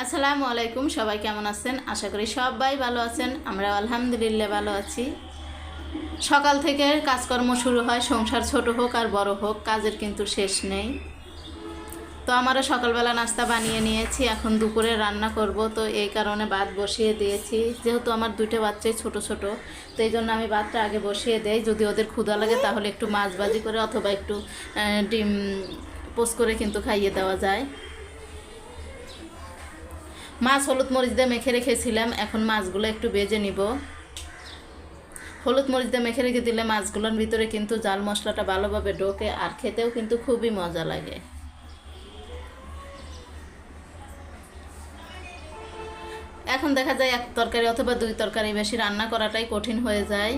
আসসালামু আলাইকুম, সবাই কেমন আছেন? আশা করি সবাই ভালো আছেন আমরা আলহামদুলিল্লাহ ভালো আছি। সকাল থেকে কাজকর্ম শুরু হয়, সংসার ছোট হোক আর বড় হোক, কাজের কিন্তু শেষ নেই। তো আমারও সকালবেলা নাস্তা বানিয়ে নিয়েছি, এখন দুপুরে রান্না করব, তো এই কারণে ভাত বসিয়ে দিয়েছি। যেহেতু আমার দুটো বাচ্চাই ছোট ছোট, তো এই জন্য আমি ভাতটা আগে বসিয়ে দেই। যদি ওদের ক্ষুধা লাগে, তাহলে একটু মাছ ভাজি করে অথবা একটু ডিম পোস্ট করে কিন্তু খাইয়ে দেওয়া যায়। মাছ হলুদ মরিচ দিয়ে মেখে রেখেছিলাম, এখন মাছগুলো একটু বেজে নিব। হলুদ মরিচ দিয়ে মেখে রেখে দিলে মাছগুলোর ভিতরে কিন্তু জাল মশলাটা ভালোভাবে ঢোকে আর খেতেও কিন্তু খুবই মজা লাগে। এখন দেখা যায় এক তরকারি অথবা দুই তরকারি বেশি রান্না করাটাই কঠিন হয়ে যায়।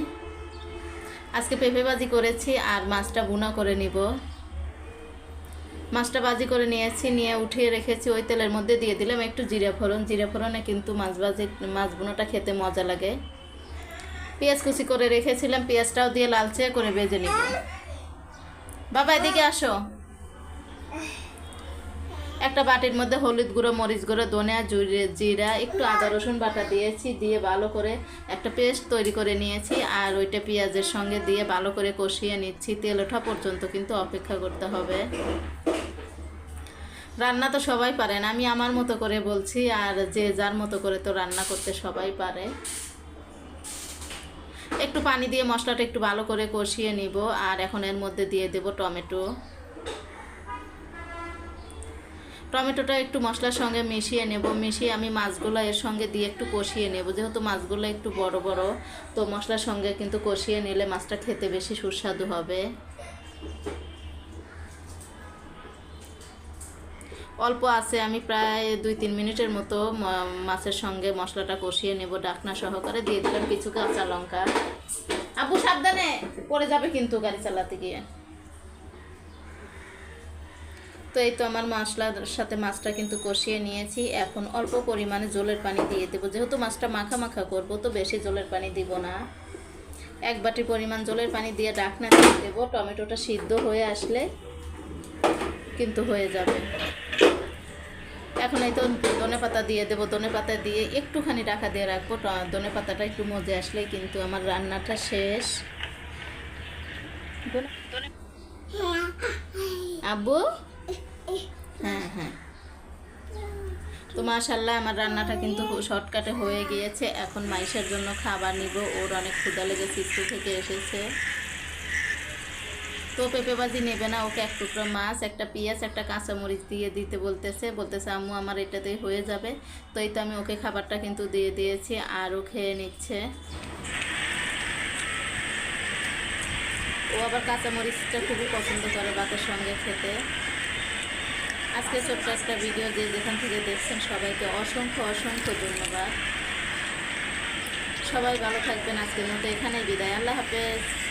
আজকে পেঁপে ভাজি করেছি আর মাছটা বুনা করে নিব। মাছটা ভাজি করে নিয়েছি নিয়ে উঠিয়ে রেখেছি ওই তেলের মধ্যে দিয়ে দিলাম একটু জিরে ফোড়ন। জিরে ফোড়নে কিন্তু মাছ ভাজি, মাছ বোনাটা খেতে মজা লাগে। পেঁয়াজ কুচি করে রেখেছিলাম, পেঁয়াজটাও দিয়ে লালচে করে ভেজে নিব। বাবা, এদিকে আসো। একটা বাটির মধ্যে হলুদ গুঁড়ো, মরিচ গুঁড়ো ধনে জুড়ে, জিরা, একটু আদা, রসুন বাটা দিয়েছি, দিয়ে ভালো করে একটা পেস্ট তৈরি করে নিয়েছি আর ওইটা পেঁয়াজের সঙ্গে দিয়ে ভালো করে কষিয়ে নিচ্ছি। তেল ওঠা পর্যন্ত কিন্তু অপেক্ষা করতে হবে। রান্না তো সবাই পারেন আমি আমার মতো করে বলছি আর যে যার মতো করে তো রান্না করতে সবাই পারে। একটু পানি দিয়ে মশলাটা একটু ভালো করে কষিয়ে নিব আর এখন এর মধ্যে দিয়ে দেব টমেটো। টমেটোটা একটু মশলার সঙ্গে মিশিয়ে নেব, মিশিয়ে আমি মাছগুলো এর সঙ্গে দিয়ে একটু কষিয়ে নেব। যেহেতু মাছগুলো একটু বড় বড়, তো মশলার সঙ্গে কিন্তু কষিয়ে নিলে মাছটা খেতে বেশি সুস্বাদু হবে। অল্প আছে, আমি প্রায় দুই তিন মিনিটের মতো মাছের সঙ্গে মশলাটা কষিয়ে নেব, ডাকনা সহকারে দিয়ে দিলাম কিছু কাঁচা লঙ্কা। আপু সাবধানে, পড়ে যাবে কিন্তু গাড়ি চালাতে গিয়ে। তো এই তো আমার মশলার সাথে মাছটা কিন্তু কষিয়ে নিয়েছি। এখন অল্প পরিমাণে জলের পানি দিয়ে দেবো। যেহেতু মাছটা মাখা মাখা করব, তো বেশি জলের পানি দিব না। এক বাটি পরিমাণ জলের পানি দিয়ে ডাকনা দিয়ে দেবো। টমেটোটা সিদ্ধ হয়ে আসলে কিন্তু হয়ে যাবে। এখন এই তো ধনে পাতা দিয়ে দেবো, ধনে পাতা দিয়ে একটুখানি রাখা দিয়ে রাখব। ধনে পাতাটা একটু মজে আসলেই কিন্তু আমার রান্নাটা শেষ। আব্বু? হ্যাঁ হ্যাঁ। তো মাশাল্লাহ আমার রান্নাটা কিন্তু শর্টকাটে হয়ে গিয়েছে। এখন মাইশের জন্য খাবার নিব, ওর অনেক ক্ষুদা লেগেছে, স্কুল থেকে এসেছে। তো পেঁপে ভাজি নেবে না, ওকে এক টুকরো মাছ, একটা পেঁয়াজ, একটা কাঁচামরিচ দিয়ে দিতে বলতেছে। বলতেছে, আম্মু, আমার এটাতেই হয়ে যাবে। তো এই তো আমি ওকে খাবারটা কিন্তু দিয়ে দিয়েছি আর ও খেয়ে নিচ্ছে। ও আবার কাঁচামরিচটা খুবই পছন্দ করে ভাতের সঙ্গে খেতে। আজকে ছোট্ট একটা ভিডিও যে যেখান থেকে দেখছেন, সবাইকে অসংখ্য অসংখ্য ধন্যবাদ। সবাই ভালো থাকবেন, আজকের মতো এখানেই বিদায়। আল্লাহ হাফেজ।